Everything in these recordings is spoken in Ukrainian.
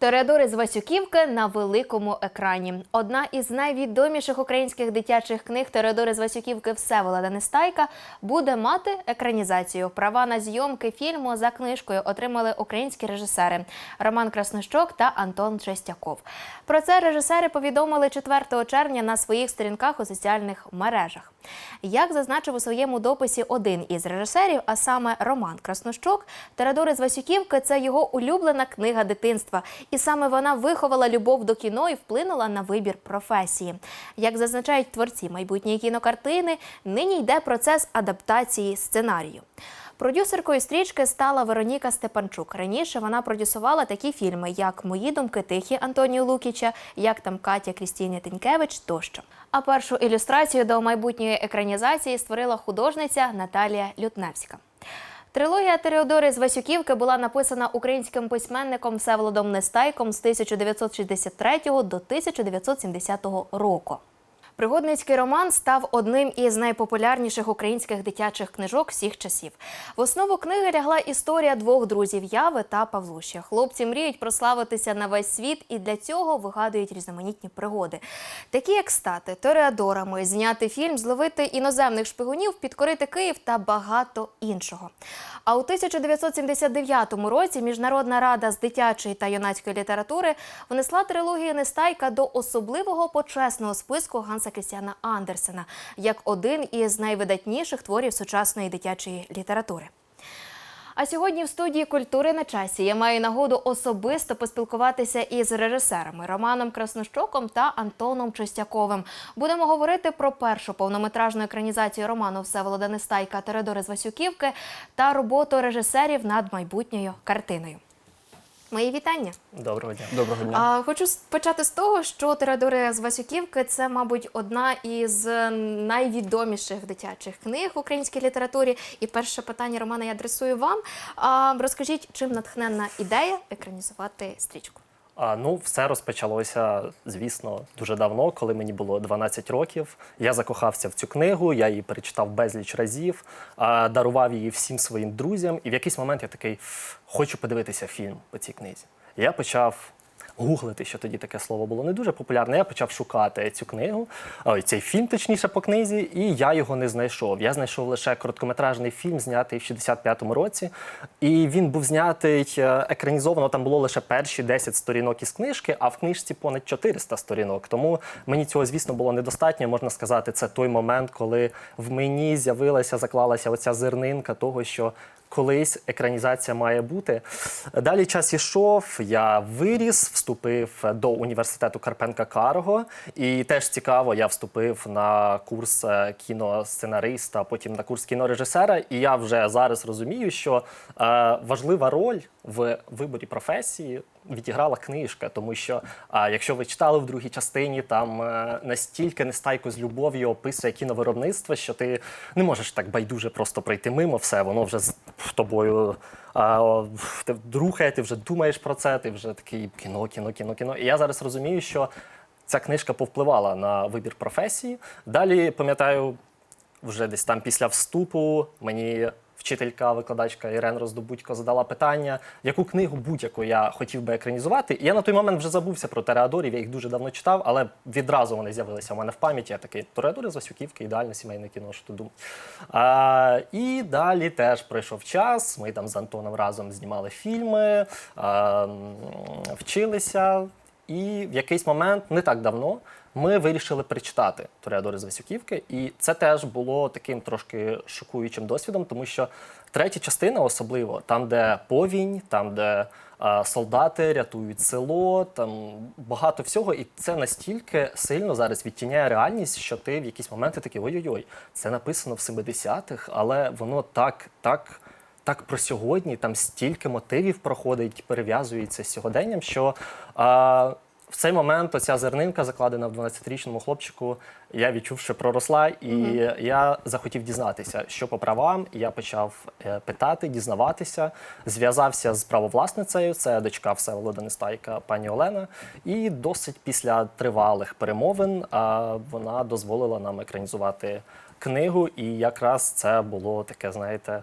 Тореадори з Васюківки на великому екрані. Одна із найвідоміших українських дитячих книг Тореадори з Васюківки Всеволода Нестайка буде мати екранізацію. Права на зйомки фільму за книжкою отримали українські режисери Роман Краснощок та Антон Чистяков. Про це режисери повідомили 4 червня на своїх сторінках у соціальних мережах. Як зазначив у своєму дописі один із режисерів, а саме Роман Краснощук, Терадори з Васюківки це його улюблена книга дитинства, і саме вона виховала любов до кіно і вплинула на вибір професії. Як зазначають творці майбутньої кінокартини, нині йде процес адаптації сценарію. Продюсеркою стрічки стала Вероніка Степанчук. Раніше вона продюсувала такі фільми, як Мої думки тихі Антоніо Лукіча, як там Катя Крістіні Тенькевич тощо. А першу ілюстрацію до майбутньої екранізації створила художниця Наталія Лютневська. Трилогія Тереодори з Васюківки була написана українським письменником Всеволодом Нестайком з 1963 до 1970 року. Пригодницький роман став одним із найпопулярніших українських дитячих книжок всіх часів. В основу книги лягла історія двох друзів Яви та Павлуща. Хлопці мріють прославитися на весь світ і для цього вигадують різноманітні пригоди, такі як стати тореадорами, зняти фільм, зловити іноземних шпигунів, підкорити Київ та багато іншого. А у 1979 році Міжнародна рада з дитячої та юнацької літератури внесла трилогію Нестайка до особливого почесного списку Ганса Крістіана Андерсена як один із найвидатніших творів сучасної дитячої літератури. А сьогодні в студії культури на часі я маю нагоду особисто поспілкуватися із режисерами Романом Краснощоком та Антоном Чистяковим. Будемо говорити про першу повнометражну екранізацію роману Всеволода Нестайка Тередори з Васюківки та роботу режисерів над майбутньою картиною. Мої вітання. Доброго дня. Доброго дня. А, хочу почати з того, що Тередори з Васюківки це, мабуть, одна із найвідоміших дитячих книг в українській літературі. І перше питання Романа я адресую вам. А, розкажіть, чим натхненна ідея екранізувати стрічку? А, ну, все розпочалося, звісно, дуже давно, коли мені було 12 років. Я закохався в цю книгу, я її перечитав безліч разів, дарував її всім своїм друзям. І в якийсь момент я такий хочу подивитися фільм по цій книзі. Я почав. Гуглити, що тоді таке слово було не дуже популярне. Я почав шукати цю книгу, цей фільм, точніше, по книзі, і я його не знайшов. Я знайшов лише короткометражний фільм, знятий в 65-му році. І він був знятий е, екранізовано. Там було лише перші 10 сторінок із книжки, а в книжці понад 400 сторінок. Тому мені цього, звісно, було недостатньо. Можна сказати, це той момент, коли в мені з'явилася, заклалася оця зернинка того, що колись екранізація має бути. Далі час ішов, я виріс, вступив до університету Карпенка Карго. І теж цікаво, я вступив на курс е, кіносценариста, потім на курс кінорежисера. І я вже зараз розумію, що е, важлива роль в виборі професії відіграла книжка, тому що а, якщо ви читали в другій частині, там е, настільки нестайко з любов'ю описує кіновиробництво, що ти не можеш так байдуже просто пройти мимо все, воно вже тобою. А, ти рухає, ти вже думаєш про це, ти вже такий кіно, кіно, кіно, кіно. І я зараз розумію, що ця книжка повпливала на вибір професії. Далі пам'ятаю, вже десь там після вступу мені вчителька, викладачка Ірен Роздобудько задала питання, яку книгу будь-яку я хотів би екранізувати. Я на той момент вже забувся про Тереадорів, я їх дуже давно читав, але відразу вони з'явилися у мене в пам'яті. Я такий Тереадори з Васюківки, ідеальне сімейне кіно, що думаєш. А, і далі теж пройшов час. Ми там з Антоном разом знімали фільми, а, вчилися. І в якийсь момент, не так давно, ми вирішили перечитати Тореадори з Васюківки. І це теж було таким трошки шокуючим досвідом, тому що третя частина, особливо там, де повінь, там, де а, солдати рятують село, там багато всього. І це настільки сильно зараз відтіняє реальність, що ти в якісь моменти такий ой-ой-ой, це написано в 70-х, але воно так, так. Так про сьогодні там стільки мотивів проходить, перев'язується з сьогоденням, що а, в цей момент оця зернинка, закладена в 12-річному хлопчику, я відчув, що проросла, і я захотів дізнатися, що по правам. Я почав е, питати, дізнаватися, зв'язався з правовласницею, це дочка Всеволода Нестайка, пані Олена. І досить після тривалих перемовин вона дозволила нам екранізувати книгу. І якраз це було таке, знаєте.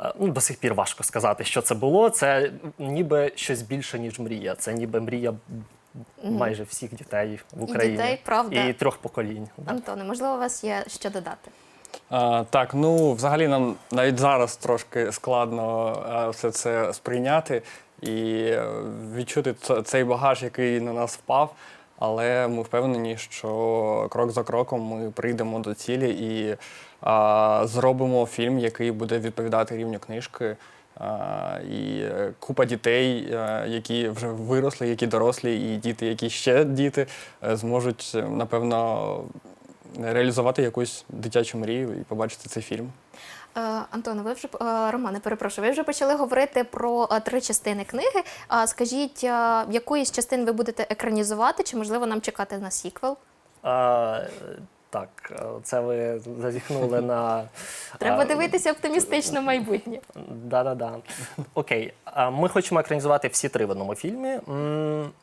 Е, ну, до сих пір важко сказати, що це було. Це ніби щось більше, ніж мрія. Це ніби мрія майже всіх дітей в Україні. дітей, правда. І трьох поколінь. Антоне, можливо, у вас є що додати? А, так, ну взагалі нам навіть зараз трошки складно а, все це сприйняти і е, відчути цей багаж, який на нас впав. Але ми впевнені, що крок за кроком ми прийдемо до цілі і а, зробимо фільм, який буде відповідати рівню книжки. А, і купа дітей, які вже виросли, які дорослі, і діти, які ще діти, е, зможуть, напевно, реалізувати якусь дитячу мрію і побачити цей фільм. Е, Антоне, ви вже е, Романе, перепрошую, ви вже почали говорити про е, три частини книги. А скажіть, якої з частин ви будете екранізувати, чи можливо нам чекати на сіквел? А, так, це ви зазіхнули на. Треба дивитися оптимістично майбутнє. Да-да-да. Окей. Ми хочемо екранізувати всі три в одному фільмі.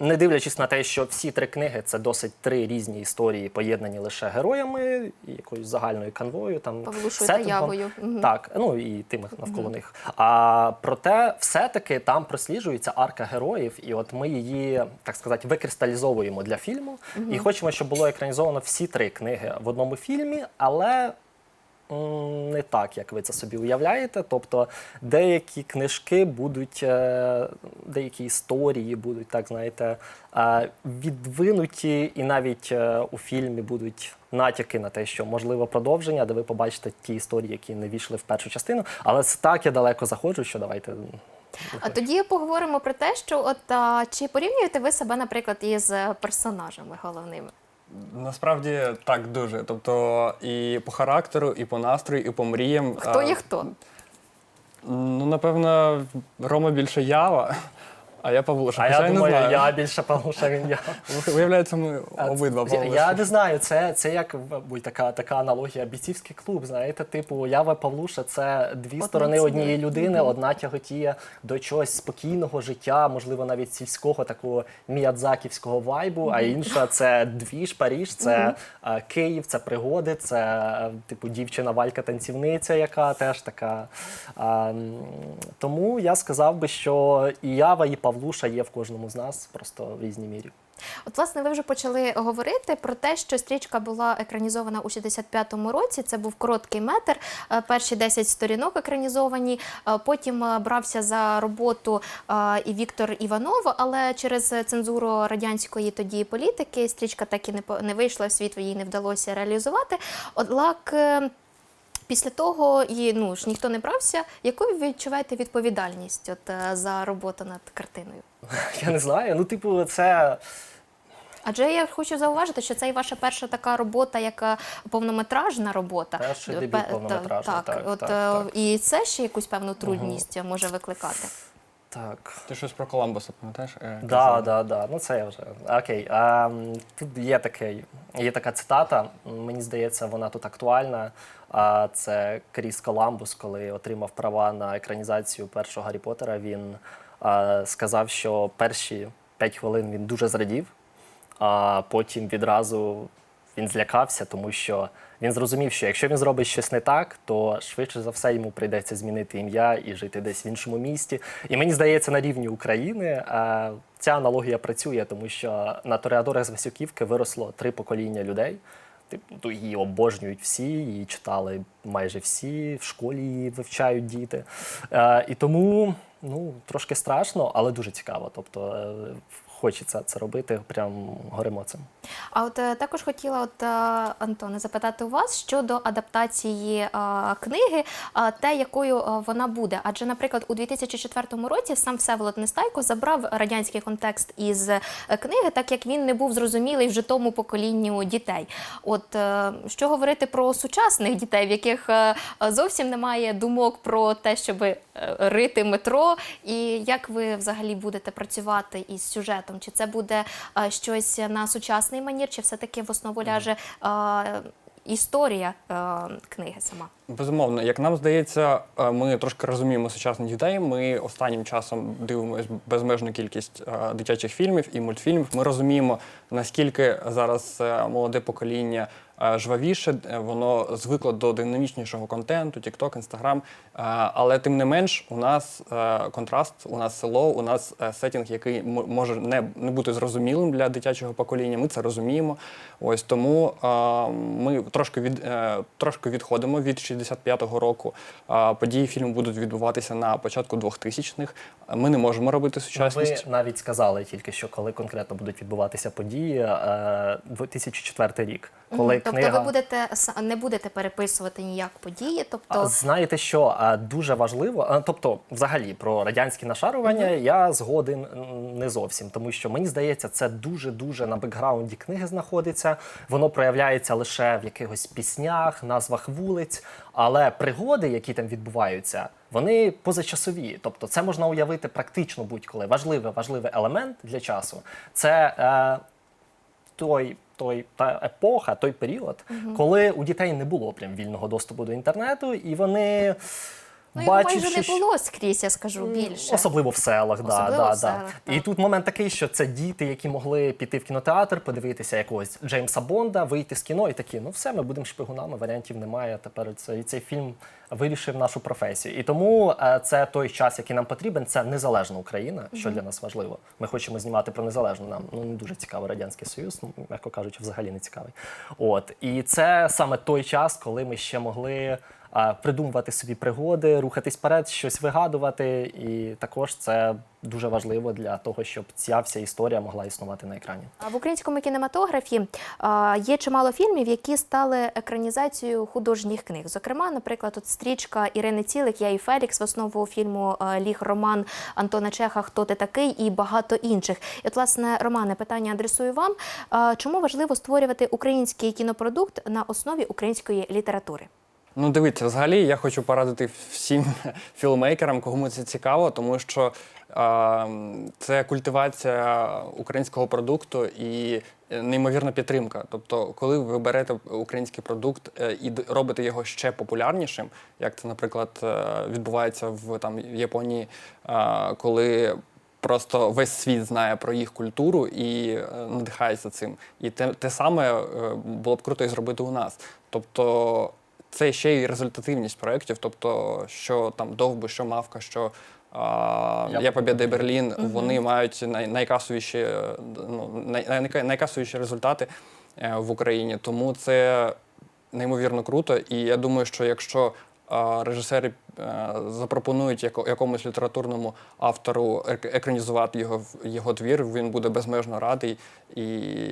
Не дивлячись на те, що всі три книги це досить три різні історії, поєднані лише героями, якоюсь загальною канвою. Там, та. Явою. Так, ну і тими навколо них. А проте, все-таки там просліджується арка героїв, і от ми її, так сказати, викристалізовуємо для фільму. І хочемо, щоб було екранізовано всі три книги в одному фільмі, але не так, як ви це собі уявляєте. Тобто деякі книжки будуть, е, деякі історії будуть, так знаєте, е, відвинуті, і навіть е, у фільмі будуть натяки на те, що можливо продовження, де ви побачите ті історії, які не війшли в першу частину. Але це так я далеко заходжу, що давайте. А тоді поговоримо про те, що от а, чи порівнюєте ви себе, наприклад, із персонажами головними? Насправді так дуже. Тобто і по характеру, і по настрою, і по мріям. Хто є хто? Ну, напевно, Рома більше Ява, а я Павлуша. А я не думаю, знаю. я більше Павлуша, він я. Виявляється, ми обидва Я, Павлуші. я не знаю, це, це як мабуть, така, така аналогія. Бійцівський клуб. Знаєте, типу, Ява Павлуша це дві Одна сторони ціна. однієї людини. Одна тяготіє до чогось спокійного життя, можливо, навіть сільського такого міядзаківського вайбу. А інша це двіж, Паріж, це е, Київ, це пригоди, це е, типу дівчина Валька танцівниця, яка теж така. А, м, тому я сказав би, що і Ява, і Павлуша є в кожному з нас, просто в різній мірі. От, власне, ви вже почали говорити про те, що стрічка була екранізована у 65-му році. Це був короткий метр. е, Перші 10 сторінок екранізовані. Е, Потім е, брався за роботу і Віктор Іванов, але через цензуру радянської тоді політики стрічка так і не вийшла в світ, їй не вдалося реалізувати. Однак. Е, Після того і ну ж ніхто не брався. Яку ви відчуваєте відповідальність от е, за роботу над картиною? Я не знаю. Ну, типу, це. Адже я хочу зауважити, що це і ваша перша така робота, яка повнометражна робота. Перший дебют та- повнометражний, так, от, так, е, так. І це ще якусь певну трудність може викликати. Так. Ти щось про Коламбуса пам'ятаєш? Е, Да, да, да. Ну це я вже. Окей. А, тут є такий, є така цитата. Мені здається, вона тут актуальна. А це Кріс Коламбус, коли отримав права на екранізацію першого Гаррі Поттера, Він а, сказав, що перші п'ять хвилин він дуже зрадів, а потім відразу він злякався, тому що він зрозумів, що якщо він зробить щось не так, то швидше за все йому прийдеться змінити ім'я і жити десь в іншому місті. І мені здається, на рівні України е, ця аналогія працює, тому що на Тореадорах з Васюківки виросло три покоління людей. Типу, її обожнюють всі, її читали майже всі, в школі її вивчають діти. Е, і тому ну, трошки страшно, але дуже цікаво. Тобто е, хочеться це робити, прям горимо цим. А от е, також хотіла, от е, Антоне, запитати у вас щодо адаптації е, книги, е, те, якою е, вона буде. Адже, наприклад, у 2004 році сам Всеволод Нестайко забрав радянський контекст із книги, так як він не був зрозумілий вже тому поколінню дітей. От е, що говорити про сучасних дітей, в яких е, зовсім немає думок про те, щоб рити метро, і як ви взагалі будете працювати із сюжетом? Чи це буде е, щось на сучасний манір, чи все-таки в основу ляже е, історія е, книги сама? Безумовно, як нам здається, е, ми трошки розуміємо сучасних дітей. Ми останнім часом дивимося безмежну кількість е, дитячих фільмів і мультфільмів. Ми розуміємо, наскільки зараз е, молоде покоління жвавіше, воно звикло до динамічнішого контенту, TikTok, Instagram. Але тим не менш, у нас контраст, у нас село, у нас сетінг, який може не, бути зрозумілим для дитячого покоління. Ми це розуміємо. Ось тому ми трошки від трошки відходимо від 65-го року. Е, події фільму будуть відбуватися на початку 2000-х. Ми не можемо робити Ви навіть сказали тільки що, коли конкретно будуть відбуватися події, е, 2004 рік, коли тобто книга ви будете с- не будете переписувати ніяк події, А, тобто Знаєте, що дуже важливо, тобто, взагалі, про радянське нашарування я згоден не зовсім, тому що мені здається, це дуже дуже на бекграунді книги знаходиться. Воно проявляється лише в якихось піснях, назвах вулиць, але пригоди, які там відбуваються, вони позачасові. Тобто, це можна уявити практично будь-коли. Важливий, важливий елемент для часу це. Е, той, той та епоха, той період, коли у дітей не було прям вільного доступу до інтернету, і вони ну, його майже не було скрізь, я скажу більше. Особливо в селах, да, Особливо да, в селах, да. І тут момент такий, що це діти, які могли піти в кінотеатр, подивитися якогось Джеймса Бонда, вийти з кіно і такі, ну все, ми будемо шпигунами, варіантів немає. Тепер цей, цей фільм вирішив нашу професію. І тому е, це той час, який нам потрібен. Це незалежна Україна, що для нас важливо. Ми хочемо знімати про незалежну. Нам ну не дуже цікавий радянський союз, ну м'яко кажучи, взагалі не цікавий. От і це саме той час, коли ми ще могли. Придумувати собі пригоди, рухатись вперед, щось вигадувати, і також це дуже важливо для того, щоб ця вся історія могла існувати на екрані. А В українському кінематографі є чимало фільмів, які стали екранізацією художніх книг. Зокрема, наприклад, от стрічка Ірини Цілик, Я і Фелікс в основу фільму Ліг Роман Антона Чеха Хто ти такий і багато інших. І от, власне, Романе, питання адресую вам. Чому важливо створювати український кінопродукт на основі української літератури? Ну, дивіться, взагалі я хочу порадити всім філмейкерам, кому це цікаво, тому що е, це культивація українського продукту і е, неймовірна підтримка. Тобто, коли ви берете український продукт е, і робите його ще популярнішим, як це, наприклад, е, відбувається в там Японії, е, коли Просто весь світ знає про їх культуру і надихається цим. І те, те саме було б круто і зробити у нас. Тобто це ще й результативність проєктів, тобто, що там довбу, що мавка, що а, Я і Берлін, вони мають най, найкасовіші, ну, най, най, найкасовіші результати е, в Україні. Тому це неймовірно круто. І я думаю, що якщо а, режисери е, запропонують яко, якомусь літературному автору ек- екранізувати його, в- його твір, він буде безмежно радий. І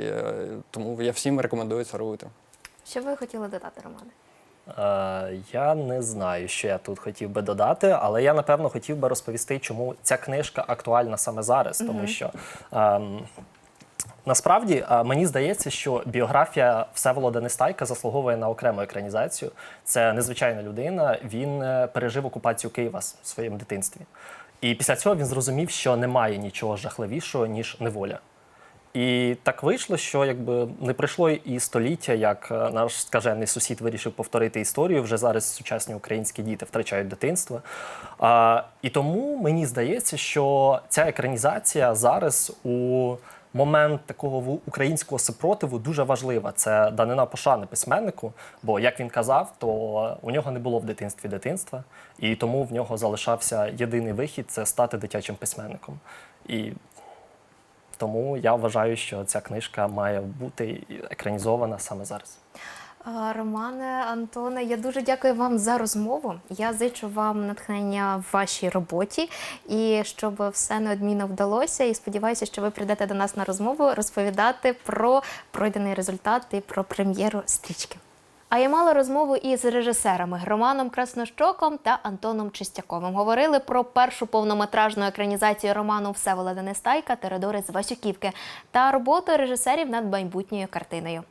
е, тому я всім рекомендую це робити. Що ви хотіли додати, Романе? Е, я не знаю, що я тут хотів би додати, але я напевно хотів би розповісти, чому ця книжка актуальна саме зараз, тому що. ем, Насправді е, мені здається, що біографія Всеволода Нестайка заслуговує на окрему екранізацію. Це незвичайна людина. Він е, пережив окупацію Києва в своєму дитинстві. І після цього він зрозумів, що немає нічого жахливішого, ніж неволя. І так вийшло, що якби не пройшло і століття, як е, наш скажений сусід вирішив повторити історію. Вже зараз сучасні українські діти втрачають дитинство. А, і тому мені здається, що ця екранізація зараз у момент такого українського супротиву дуже важлива. Це данина пошани письменнику. Бо, як він казав, то у нього не було в дитинстві дитинства, і тому в нього залишався єдиний вихід це стати дитячим письменником. І тому я вважаю, що ця книжка має бути екранізована саме зараз. Романе, Антоне, я дуже дякую вам за розмову. Я зичу вам натхнення в вашій роботі і щоб все неодмінно вдалося. І сподіваюся, що ви прийдете до нас на розмову розповідати про пройдений результат і про прем'єру стрічки. А я мала розмову із режисерами Романом Краснощоком та Антоном Чистяковим. Говорили про першу повнометражну екранізацію роману Всеволода Нестайка Тередори з Васюківки та роботу режисерів над майбутньою картиною.